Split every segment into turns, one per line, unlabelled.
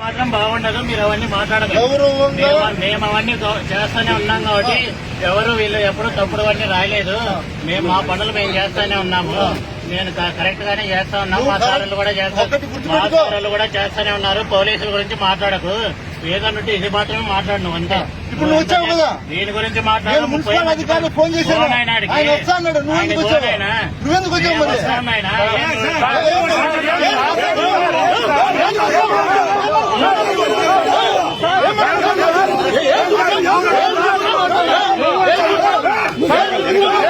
మాత్రం బాగుండదు మీరు అవన్నీ
గౌరవంగా
మేము- అవన్నీ చేస్తూనే ఉన్నాం కాబట్టి ఎవరు వీళ్ళు ఎప్పుడు తప్పుడు అవన్నీ రాయలేదు మేము మా పనులు మేము చేస్తూనే ఉన్నాము నేను కరెక్ట్ గానే చేస్తా ఉన్నాం మా సార్లు కూడా చేస్తా
ఒకటి
మా
గుర్తుపెట్టుకో.
సార్లు కూడా చేస్తూనే ఉన్నారు పోలీసుల గురించి మాట్లాడకు ఏదన్నట్టు ఇది మాత్రమే మాట్లాడు అంతే
ఇప్పుడు నువ్వు వచ్చావు కదా?
దీని గురించి మాట్లాడు
మున్సిపల్ అధికారులు ఫోన్ చేశాను ఆయన వస్తా అన్నాడు నువ్వు ఎందుకు వచ్చావు నువ్వెందుకు వచ్చావు Hey!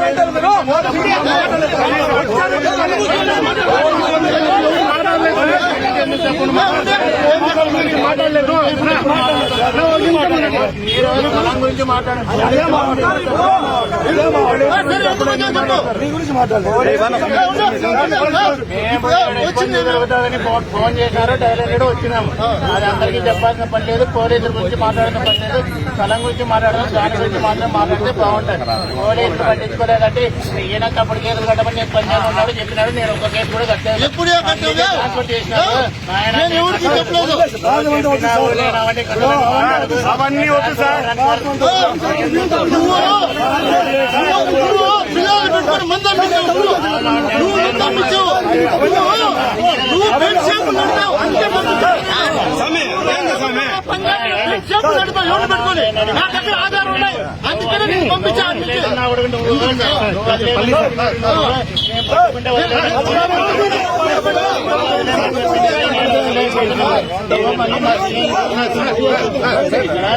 మరి
ఈ రోజు పొలం గురించి ఫోన్ చేశారు డైరెక్ట్ వచ్చినాము అది అందరికీ చెప్పాల్సిన పని లేదు పోలీసుల గురించి మాట్లాడాల్సిన పని లేదు స్థలం గురించి మాట్లాడడం దాని గురించి మాత్రం మాట్లాడితే బాగుంటుంది పోలీసులు పట్టించుకోలేదంటే ఈయన తప్పుడు కేసులు కట్టమని నేను పని ఉన్నాడు చెప్పినాడు నేను ఒక కేసు కూడా కట్టాను
ఎప్పుడే?
ట్రాన్స్పోర్ట్ ఆయన అవన్నీ
వద్దు సార్.
పెట్టుకొని ఆధారం ఉన్నాయి అందుకనే నేను పంపించాను
లేదన్నా కూడా నువ్వు నువ్వు అది లేదు. నేను పట్టుకుంటే వదిలేను.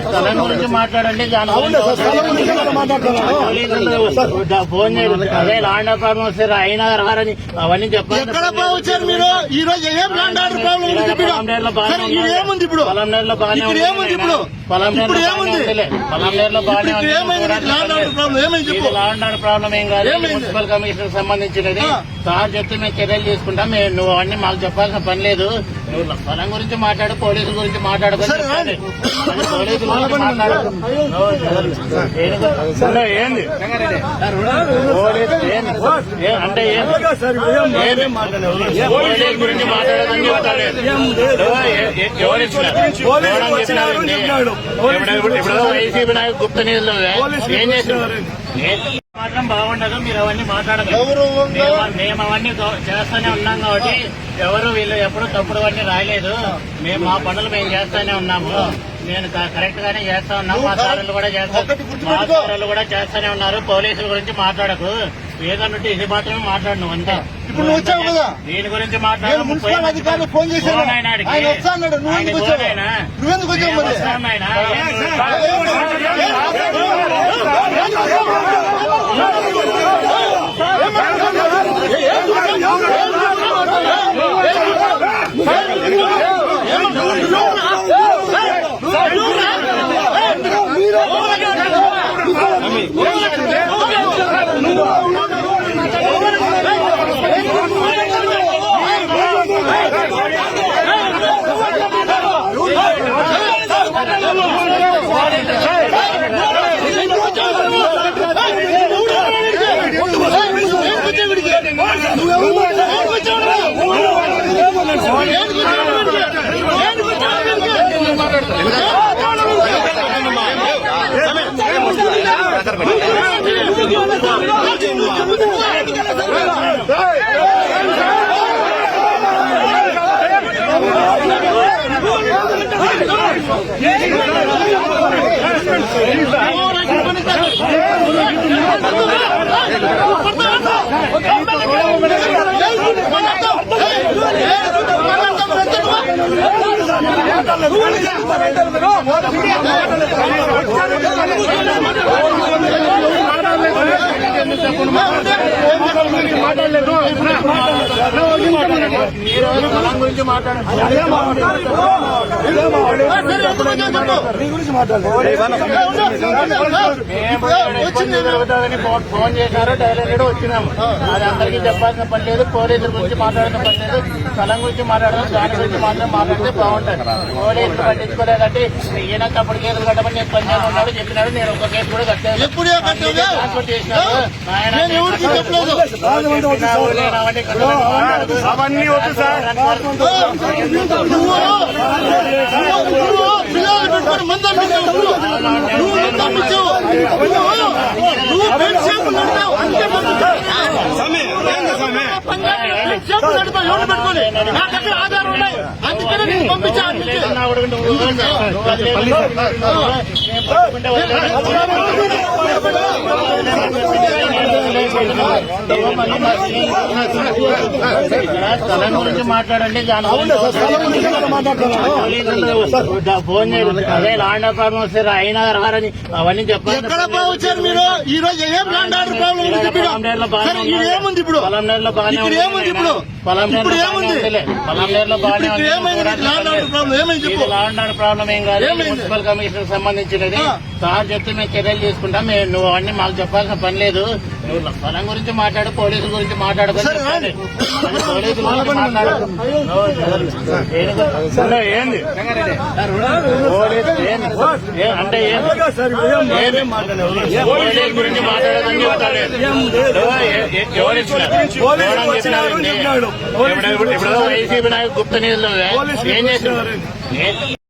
స్థలం గురించి మాట్లాడండి ఫోన్ చేయండి అదే లాండ్ అయినా అవన్నీ చెప్పాలి
ఎక్కడ వచ్చారు మీరు ఈ రోజు ఏం ల్యాండ్ ఆర్డర్ ప్రాబ్లం ఏముంది ఇప్పుడు?
బాగానే
ఏముంది?
పొలంనేరులో
ఇప్పుడు
బాగానే
ఏముంది?
బాగానే
ఇప్పుడు
ఉంది.
ప్రాబ్లం ఏమైంది
ఇది
చెప్పు
లాండ్ ఆర్డర్ ప్రాబ్లం ఏం కాదు? మున్సిపల్ కమిషనర్ సంబంధించినది. సార్ చెప్తే మేము చర్యలు తీసుకుంటాం. మేము నువ్వు అవన్నీ మాకు చెప్పాల్సిన పని లేదు. నువ్వు పొలం గురించి మాట్లాడు పోలీసుల గురించి మాట్లాడుకొని
సరే,
చెప్పండి. అది పోలీసుల గురించి మాట్లాడు. నువ్వు దేని గురించి- ఉండు, ఏంది పోలీసు ఏంది? ఏ- అంటే ఏంది? ఏమి పోలీసుల గురించి మాట్లాడదని చెప్తారు. ఏ- ఏ- ఎవరు ఇచ్చినారు? ఎవరని చెప్పినారు? ఇన్ని? ఇప్పుడు- ఇప్పుడు- ఇప్పుడు వైసీపీ నాయకు గుప్త నిధులు ఏం చేస్తున్నారు మాత్రం బాగుండదు మీరు అవన్నీ మాట్లాడగలరు
గౌరవంగా
మేము- అవన్నీ చేస్తూనే ఉన్నాం కాబట్టి ఎవరు వీళ్ళు ఎప్పుడు తప్పుడు అవన్నీ రాయలేదు. మేము మా పనులు మేము చేస్తూనే ఉన్నాము. నేను కరెక్ట్ గానే చేస్తా ఉన్నాం. మా సార్లు కూడా చేస్తా
ఒకటి
మా. సార్లు కూడా చేస్తూనే ఉన్నారు. పోలీసుల గురించి మాట్లాడకు. ఏదన్నట్టు ఇది మాత్రమే మాట్లాడు అంతే.
ఇప్పుడు నువ్వు వచ్చావు కదా?
దీని గురించి మాట్లాడు
ఫోన్ చేశాను. ఆయన వస్తా అన్నాడు. నువ్వు ఎందుకు వచ్చావు? నువ్వెందుకు వచ్చావు మాట్లాడతారు. మరి
మీరు స్థలం గురించి ఫోన్ చేశారు డైరెక్ట్ వచ్చినాము అది అందరికీ చెప్పాల్సిన పని లేదు పోలీసుల గురించి మాట్లాడాల్సిన పని లేదు స్థలం గురించి మాట్లాడడం దాని గురించి మాత్రం మాట్లాడితే బాగుంటుంది పోలీసులు పట్టించుకోలేదంటే ఈయన తప్పుడు కేసులు కట్టమని నేను పంజాబ్ ఉన్నాడు చెప్పినాడు నేను ఒక కేసు కూడా కట్టాను
ఎప్పుడే కట్టావు
ట్రాన్స్ఫర్ చేసినాడు ఆయన
అన్ని వద్దు సార్.
పంపించాను స్థలం గురించి మాట్లాడండి దాని ఫోన్ చేయండి అదే లాండ్ ప్రాబ్లం వస్తే అయినా రారని అవన్నీ చెప్పాలి
ఎక్కడ మీరు ఈ రోజు ఏం ల్యాండ్ ఆర్డర్ ప్రాబ్లం ఏముంది ఇప్పుడు
బాగానే
ఏముంది ఇప్పుడు?
బాగానే
ల్యాండ్ ఆర్డర్ ప్రాబ్లం ఏమైంది చెప్పు
ఆర్డర్ ప్రాబ్లం ఏం కాదు మున్సిపల్ కమిషనర్ సంబంధించినది సార్ చెప్తే మేము చర్యలు తీసుకుంటాం మేము నువ్వు అన్ని మాకు చెప్పాల్సిన పని లేదు నువ్వు పొలం గురించి మాట్లాడు పోలీసుల గురించి మాట్లాడుకొని
సరే,
చెప్పాలి.
రండి.
అది పోలీసుల గురించి మాట్లాడు. నువ్వు ఏంది? అంటే పోలీసుల గురించి మాట్లాడదని? ఇప్పుడు ఇప్పుడు వైసీపీ నాయకు గుప్త నిధులు ఏం చేసినారు